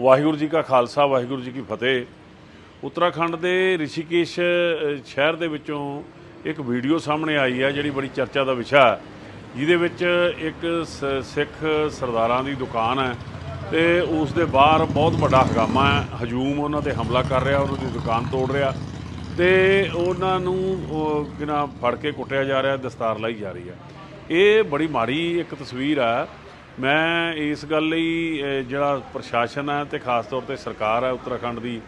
ਵਾਹਿਗੁਰੂ ਜੀ ਕਾ ਖਾਲਸਾ, ਵਾਹਿਗੁਰੂ ਜੀ ਕੀ ਫਤਿਹ। ਉੱਤਰਾਖੰਡ ਦੇ ਰਿਸ਼ੀਕੇਸ਼ ਸ਼ਹਿਰ ਦੇ ਵਿੱਚੋਂ ਇੱਕ ਵੀਡੀਓ ਸਾਹਮਣੇ ਆਈ ਹੈ ਜਿਹੜੀ ਬੜੀ ਚਰਚਾ ਦਾ ਵਿਸ਼ਾ ਹੈ। ਜਿਹਦੇ ਵਿੱਚ ਇੱਕ ਸ- ਸਿੱਖ ਸਰਦਾਰਾਂ ਦੀ ਦੁਕਾਨ ਹੈ ਤੇ ਉਸ ਦੇ ਬਾਹਰ ਬਹੁਤ ਵੱਡਾ ਹਗਾਮਾ ਹੈ। ਹਜੂਮ ਉਹਨਾਂ ਤੇ ਹਮਲਾ ਕਰ ਰਿਹਾ, ਉਹਨਾਂ ਦੀ ਦੁਕਾਨ ਤੋੜ ਰਿਹਾ ਤੇ ਉਹਨਾਂ ਨੂੰ ਉਹ ਕਿਨਾ ਫੜ ਕੇ ਕੁੱਟਿਆ ਜਾ ਰਿਹਾ, ਦਸਤਾਰ ਲਾਈ ਜਾ ਰਹੀ ਹੈ। ਇਹ ਬੜੀ ਮਾੜੀ ਇੱਕ ਤਸਵੀਰ ਹੈ ਮੈਂ ਇਸ ਗੱਲ ਲਈ ਜਿਹੜਾ ਪ੍ਰਸ਼ਾਸਨ ਹੈ ਤੇ ਖਾਸ ਤੌਰ ਤੇ ਸਰਕਾਰ ਹੈ ਉੱਤਰਾਖੰਡ ਦੀ,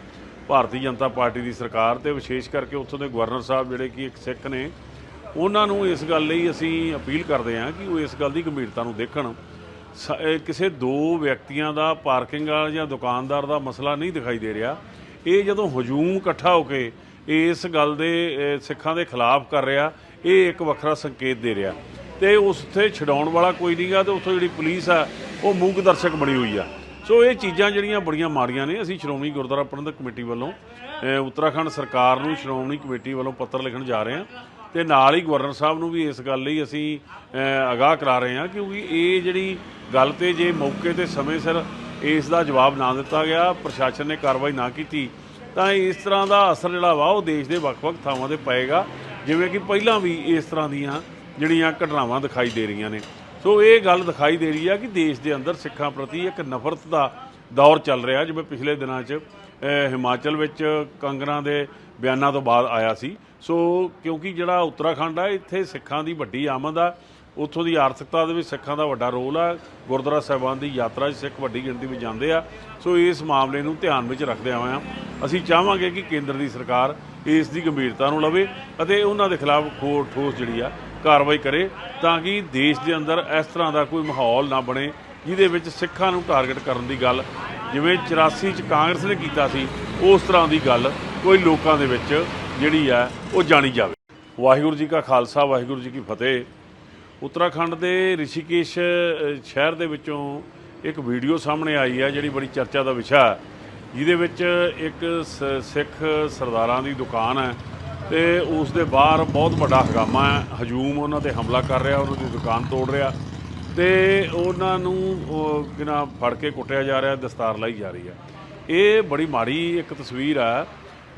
ਭਾਰਤੀ ਜਨਤਾ ਪਾਰਟੀ ਦੀ ਸਰਕਾਰ ਤੇ ਵਿਸ਼ੇਸ਼ ਕਰਕੇ ਉੱਥੋਂ ਦੇ ਗਵਰਨਰ ਸਾਹਿਬ ਜਿਹੜੇ ਕਿ ਇੱਕ ਸਿੱਖ ਨੇ, ਉਹਨਾਂ ਨੂੰ ਇਸ ਗੱਲ ਲਈ ਅਸੀਂ ਅਪੀਲ ਕਰਦੇ ਹਾਂ ਕਿ ਉਹ ਇਸ ਗੱਲ ਦੀ ਗੰਭੀਰਤਾ ਨੂੰ ਦੇਖਣ। ਸ- ਕਿਸੇ ਦੋ ਵਿਅਕਤੀਆਂ ਦਾ ਪਾਰਕਿੰਗ ਵਾਲਾ ਜਾਂ ਦੁਕਾਨਦਾਰ ਦਾ ਮਸਲਾ ਨਹੀਂ ਦਿਖਾਈ ਦੇ ਰਿਹਾ। ਇਹ ਜਦੋਂ ਹਜੂਮ ਇਕੱਠਾ ਹੋ ਕੇ ਇਸ ਗੱਲ ਦੇ ਸਿੱਖਾਂ ਦੇ ਖਿਲਾਫ ਕਰ ਰਿਹਾ, ਇਹ ਇੱਕ ਵੱਖਰਾ ਸੰਕੇਤ ਦੇ ਰਿਹਾ। ਤੇ ਉਸ ਤੇ ਛਡਾਉਣ ਵਾਲਾ ਕੋਈ ਨਹੀਂਗਾ ਤੇ ਉੱਥੋਂ ਜਿਹੜੀ ਪੁਲਿਸ ਆ ਉਹ ਮੂਕ ਦਰਸ਼ਕ ਬਣੀ ਹੋਈ ਆ। ਸੋ ਇਹ ਚੀਜ਼ਾਂ ਜਿਹੜੀਆਂ ਬੜੀਆਂ ਮਾੜੀਆਂ ਨੇ। ਅਸੀਂ ਸ਼੍ਰੋਮਣੀ ਗੁਰਦੁਆਰਾ ਪ੍ਰਬੰਧਕ ਕਮੇਟੀ ਵੱਲੋਂ ਉੱਤਰਾਖੰਡ ਸਰਕਾਰ ਨੂੰ ਸ਼੍ਰੋਮਣੀ ਕਮੇਟੀ ਵੱਲੋਂ ਪੱਤਰ ਲਿਖਣ ਜਾ ਰਹੇ ਹਾਂ ਤੇ ਨਾਲ ਹੀ ਗਵਰਨਰ ਸਾਹਿਬ ਨੂੰ ਵੀ ਇਸ ਗੱਲ ਲਈ ਅਸੀਂ ਅ, ਅਗਾਹ ਕਰਾ ਰਹੇ ਹਾਂ ਕਿਉਂਕਿ ਇਹ ਜਿਹੜੀ ਗੱਲ ਤੇ ਜੇ ਮੌਕੇ ਤੇ ਸਮੇਂ ਸਿਰ ਇਸ ਦਾ ਜਵਾਬ ਨਾ ਦਿੱਤਾ ਗਿਆ ਪ੍ਰਸ਼ਾਸਨ ਨੇ ਕਾਰਵਾਈ ਨਾ ਕੀਤੀ ਤਾਂ ਇਸ ਤਰ੍ਹਾਂ ਦਾ ਅਸਰ ਜਿਹੜਾ ਵਾ ਉਹ ਦੇਸ਼ ਦੇ ਵੱਖ-ਵੱਖ ਥਾਵਾਂ ਤੇ ਪਏਗਾ। ਜਿਵੇਂ ਕਿ ਪਹਿਲਾਂ ਵੀ ਇਸ ਤਰ੍ਹਾਂ ਦੀਆਂ ਜਿਹੜੀਆਂ ਘਟਨਾਵਾਂ ਦਿਖਾਈ ਦੇ ਰਹੀਆਂ ਨੇ। ਸੋ ਇਹ ਗੱਲ ਦਿਖਾਈ ਦੇ ਰਹੀ ਆ ਕਿ ਦੇਸ਼ ਦੇ ਅੰਦਰ ਸਿੱਖਾਂ ਪ੍ਰਤੀ ਇੱਕ ਨਫ਼ਰਤ ਦਾ ਦੌਰ ਚੱਲ ਰਿਹਾ, ਜਿਵੇਂ ਪਿਛਲੇ ਦਿਨਾਂ 'ਚ ਹਿਮਾਚਲ ਵਿੱਚ ਕੰਗਰਾਂ ਦੇ ਬਿਆਨਾਂ ਤੋਂ ਬਾਅਦ ਆਇਆ ਸੀ। ਸੋ ਕਿਉਂਕਿ ਜਿਹੜਾ ਉੱਤਰਾਖੰਡ ਆ, ਇੱਥੇ ਸਿੱਖਾਂ ਦੀ ਵੱਡੀ ਆਮਦ ਆ। ਉੱਥੋਂ ਦੀ ਆਰਥਿਕਤਾ ਦੇ ਵਿੱਚ ਸਿੱਖਾਂ ਦਾ ਵੱਡਾ ਰੋਲ ਆ। ਗੁਰਦੁਆਰਾ ਸਾਹਿਬਾਨ ਦੀ ਯਾਤਰਾ 'ਚ ਸਿੱਖ ਵੱਡੀ ਗਿਣਤੀ ਵਿੱਚ ਜਾਂਦੇ ਆ। ਸੋ ਇਸ ਮਾਮਲੇ ਨੂੰ ਧਿਆਨ ਵਿੱਚ ਰੱਖਦਿਆਂ ਹੋਇਆਂ ਅਸੀਂ ਚਾਹਾਂਗੇ ਕਿ ਕੇਂਦਰ ਦੀ ਸਰਕਾਰ ਇਸ ਦੀ ਗੰਭੀਰਤਾ ਨੂੰ ਲਵੇ ਅਤੇ ਉਹਨਾਂ ਦੇ ਖਿਲਾਫ ਖੋ ਠੋਸ ਜਿਹੜੀ ਆ ਕਾਰਵਾਈ ਕਰੇ ਤਾਂ ਕਿ ਦੇਸ਼ ਦੇ ਅੰਦਰ ਇਸ ਤਰ੍ਹਾਂ ਦਾ ਕੋਈ ਮਾਹੌਲ ਨਾ ਬਣੇ, ਜਿਹਦੇ ਵਿੱਚ ਸਿੱਖਾਂ ਨੂੰ ਟਾਰਗੇਟ ਕਰਨ ਦੀ ਗੱਲ, ਜਿਵੇਂ 84 ਚ ਕਾਂਗਰਸ ਨੇ ਕੀਤਾ ਸੀ, ਉਸ ਤਰ੍ਹਾਂ ਦੀ ਗੱਲ ਕੋਈ ਲੋਕਾਂ ਦੇ ਵਿੱਚ ਜਿਹੜੀ ਆ ਉਹ ਜਾਣੀ ਜਾਵੇ। ਵਾਹਿਗੁਰੂ ਜੀ ਕਾ ਖਾਲਸਾ, ਵਾਹਿਗੁਰੂ ਜੀ ਕੀ ਫਤਿਹ। ਉੱਤਰਾਖੰਡ ਦੇ ਰਿਸ਼ੀਕੇਸ਼ ਸ਼ਹਿਰ ਦੇ ਵਿੱਚੋਂ ਇੱਕ ਵੀਡੀਓ ਸਾਹਮਣੇ ਆਈ ਹੈ, ਜਿਹੜੀ ਬੜੀ ਚਰਚਾ ਦਾ ਵਿਸ਼ਾ ਹੈ, ਜਿਹਦੇ ਵਿੱਚ ਇੱਕ ਸਿੱਖ ਸਰਦਾਰਾਂ ਦੀ ਦੁਕਾਨ ਹੈ ਤੇ ਉਸ ਦੇ ਬਾਹਰ ਬਹੁਤ ਵੱਡਾ ਹਗਾਮਾ ਹੈ। ਹਜੂਮ ਉਹਨਾਂ ਤੇ ਹਮਲਾ ਕਰ ਰਿਹਾ, ਉਹਨਾਂ ਦੀ ਦੁਕਾਨ ਤੋੜ ਰਿਹਾ ਤੇ ਉਹਨਾਂ ਨੂੰ, ਉਹ ਕਿਨਾ ਫੜ ਕੇ ਕੁੱਟਿਆ ਜਾ ਰਿਹਾ, ਦਸਤਾਰ ਲਾਈ ਜਾ ਰਹੀ ਹੈ। ਇਹ ਬੜੀ ਮਾੜੀ ਇੱਕ ਤਸਵੀਰ ਆ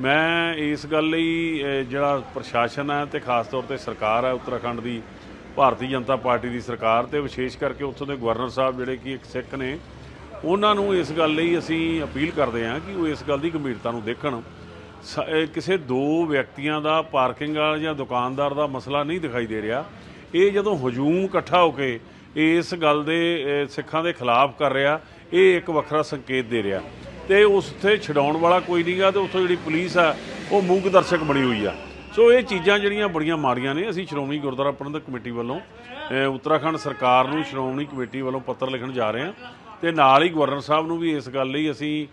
ਮੈਂ ਇਸ ਗੱਲ ਲਈ ਜਿਹੜਾ ਪ੍ਰਸ਼ਾਸਨ ਹੈ ਤੇ ਖਾਸ ਤੌਰ ਤੇ ਸਰਕਾਰ ਹੈ, ਉੱਤਰਾਖੰਡ ਦੀ ਭਾਰਤੀ ਜਨਤਾ ਪਾਰਟੀ ਦੀ ਸਰਕਾਰ ਤੇ ਵਿਸ਼ੇਸ਼ ਕਰਕੇ ਉੱਥੋਂ ਦੇ ਗਵਰਨਰ ਸਾਹਿਬ ਜਿਹੜੇ ਕਿ ਇੱਕ ਸਿੱਖ ਨੇ, ਉਹਨਾਂ ਨੂੰ ਇਸ ਗੱਲ ਲਈ ਅਸੀਂ ਅਪੀਲ ਕਰਦੇ ਹਾਂ ਕਿ ਉਹ ਇਸ ਗੱਲ ਦੀ ਗੰਭੀਰਤਾ ਨੂੰ ਦੇਖਣ। ਕਿਸੇ ਦੋ ਵਿਅਕਤੀਆਂ ਦਾ ਪਾਰਕਿੰਗ ਵਾਲਾ ਜਾਂ ਦੁਕਾਨਦਾਰ ਦਾ ਮਸਲਾ ਨਹੀਂ ਦਿਖਾਈ ਦੇ ਰਿਹਾ। ਇਹ ਜਦੋਂ ਹਜੂਮ ਇਕੱਠਾ ਹੋ ਕੇ ਇਸ ਗੱਲ ਦੇ ਸਿੱਖਾਂ ਦੇ ਖਿਲਾਫ ਕਰ ਰਿਹਾ, ਇਹ ਇੱਕ ਵੱਖਰਾ ਸੰਕੇਤ ਦੇ ਰਿਹਾ। ਤੇ ਉਸ ਤੇ ਛਡਾਉਣ ਵਾਲਾ ਕੋਈ ਨਹੀਂਗਾ ਤੇ ਉੱਥੋਂ ਜਿਹੜੀ ਪੁਲਿਸ ਆ, ਉਹ ਮੂੰਗ ਦਰਸ਼ਕ ਬਣੀ ਹੋਈ ਆ। ਸੋ ਇਹ ਚੀਜ਼ਾਂ ਜਿਹੜੀਆਂ ਬੜੀਆਂ ਮਾੜੀਆਂ ਨੇ, ਅਸੀਂ ਸ਼੍ਰੋਮਣੀ ਗੁਰਦੁਆਰਾ ਪ੍ਰਬੰਧਕ ਕਮੇਟੀ ਵੱਲੋਂ ਉੱਤਰਾਖੰਡ ਸਰਕਾਰ ਨੂੰ ਸ਼੍ਰੋਮਣੀ ਕਮੇਟੀ ਵੱਲੋਂ ਪੱਤਰ ਲਿਖਣ ਜਾ ਰਹੇ ਹਾਂ ਤੇ ਨਾਲ ਹੀ ਗਵਰਨਰ ਸਾਹਿਬ ਨੂੰ ਵੀ ਇਸ ਗੱਲ ਲਈ ਅਸੀਂ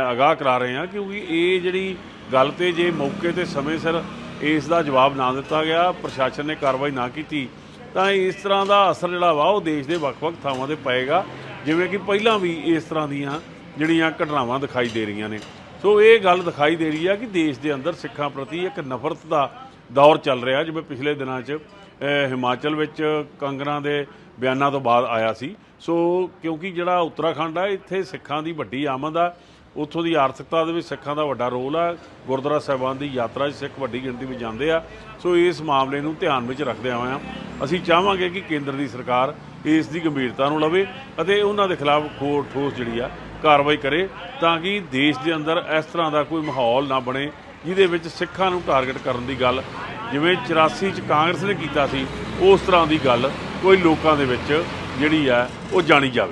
ਆਗਾਹ ਕਰਾ ਰਹੇ ਹਾਂ ਕਿਉਂਕਿ ਇਹ ਜਿਹੜੀ ਗੱਲ ਤੇ ਜੇ ਮੌਕੇ ਤੇ ਸਮੇਂ ਸਿਰ ਇਸ ਦਾ ਜਵਾਬ ਨਾ ਦਿੱਤਾ ਗਿਆ, ਪ੍ਰਸ਼ਾਸਨ ਨੇ ਕਾਰਵਾਈ ਨਾ ਕੀਤੀ, ਤਾਂ ਇਸ ਤਰ੍ਹਾਂ ਦਾ ਅਸਰ ਜਿਹੜਾ ਵਾ ਉਹ ਦੇਸ਼ ਦੇ ਵੱਖ-ਵੱਖ ਥਾਵਾਂ ਤੇ ਪਏਗਾ। ਜਿਵੇਂ ਕਿ ਪਹਿਲਾਂ ਵੀ ਇਸ ਤਰ੍ਹਾਂ ਦੀਆਂ ਜਿਹੜੀਆਂ ਘਟਨਾਵਾਂ ਦਿਖਾਈ ਦੇ ਰਹੀਆਂ ਨੇ। ਸੋ ਇਹ ਗੱਲ ਦਿਖਾਈ ਦੇ ਰਹੀ ਆ ਕਿ ਦੇਸ਼ ਦੇ ਅੰਦਰ ਸਿੱਖਾਂ ਪ੍ਰਤੀ ਇੱਕ ਨਫ਼ਰਤ ਦਾ ਦੌਰ ਚੱਲ ਰਿਹਾ, ਜਿਵੇਂ ਪਿਛਲੇ ਦਿਨਾਂ 'ਚ ਹਿਮਾਚਲ ਵਿੱਚ ਕੰਗਰਾਂ ਦੇ ਬਿਆਨਾਂ ਤੋਂ ਬਾਅਦ ਆਇਆ ਸੀ। ਸੋ ਕਿਉਂਕਿ ਜਿਹੜਾ ਉੱਤਰਾਖੰਡ ਆ, ਇੱਥੇ ਸਿੱਖਾਂ ਦੀ ਵੱਡੀ ਆਮਦ ਆ। ਉੱਥੋਂ ਦੀ ਆਰਥਿਕਤਾ ਦੇ ਵਿੱਚ ਸਿੱਖਾਂ ਦਾ ਵੱਡਾ ਰੋਲ ਆ। ਗੁਰਦੁਆਰਾ ਸਾਹਿਬਾਨ ਦੀ ਯਾਤਰਾ 'ਚ ਸਿੱਖ ਵੱਡੀ ਗਿਣਤੀ ਵਿੱਚ ਜਾਂਦੇ ਆ। ਸੋ ਇਸ ਮਾਮਲੇ ਨੂੰ ਧਿਆਨ ਵਿੱਚ ਰੱਖਦਿਆਂ ਹੋਇਆਂ ਅਸੀਂ ਚਾਹਾਂਗੇ ਕਿ ਕੇਂਦਰ ਦੀ ਸਰਕਾਰ ਇਸ ਦੀ ਗੰਭੀਰਤਾ ਨੂੰ ਲਵੇ ਅਤੇ ਉਹਨਾਂ ਦੇ ਖਿਲਾਫ ਖੋ ਠੋਸ ਜਿਹੜੀ ਆ, ਕਾਰਵਾਈ ਕਰੇ ਤਾਂ ਕਿ ਦੇਸ਼ ਦੇ ਅੰਦਰ ਇਸ ਤਰ੍ਹਾਂ ਦਾ ਕੋਈ ਮਾਹੌਲ ਨਾ ਬਣੇ, ਜਿਹਦੇ ਵਿੱਚ ਸਿੱਖਾਂ ਨੂੰ ਟਾਰਗੇਟ ਕਰਨ ਦੀ ਗੱਲ, ਜਿਵੇਂ 84 ਚ ਕਾਂਗਰਸ ਨੇ ਕੀਤਾ ਸੀ, ਉਸ ਤਰ੍ਹਾਂ ਦੀ ਗੱਲ ਕੋਈ ਲੋਕਾਂ ਦੇ ਵਿੱਚ ਜਿਹੜੀ ਆ, ਉਹ ਜਾਣੀ ਜਾਵੇ।